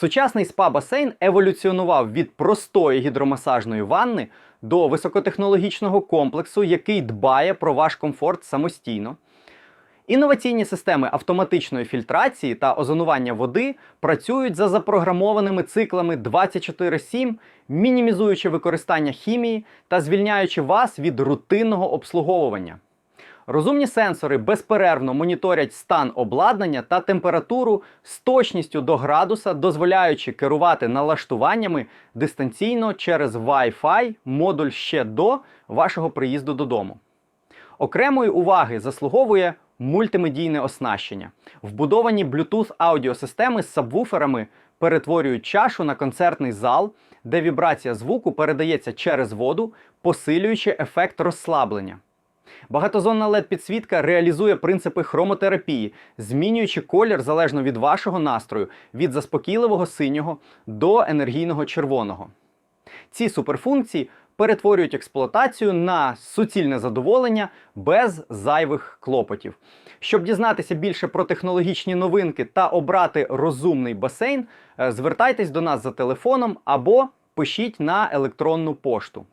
Сучасний спа-басейн еволюціонував від простої гідромасажної ванни до високотехнологічного комплексу, який дбає про ваш комфорт самостійно. Інноваційні системи автоматичної фільтрації та озонування води працюють за запрограмованими циклами 24/7, мінімізуючи використання хімії та звільняючи вас від рутинного обслуговування. Розумні сенсори безперервно моніторять стан обладнання та температуру з точністю до градуса, дозволяючи керувати налаштуваннями дистанційно через Wi-Fi модуль ще до вашого приїзду додому. Окремої уваги заслуговує мультимедійне оснащення. Вбудовані Bluetooth аудіосистеми з сабвуферами перетворюють чашу на концертний зал, де вібрація звуку передається через воду, посилюючи ефект розслаблення. Багатозонна led підсвітка реалізує принципи хромотерапії, змінюючи колір залежно від вашого настрою, від заспокійливого синього до енергійного червоного. Ці суперфункції перетворюють експлуатацію на суцільне задоволення без зайвих клопотів. Щоб дізнатися більше про технологічні новинки та обрати розумний басейн, е, звертайтесь до нас за телефоном або пишіть на електронну пошту.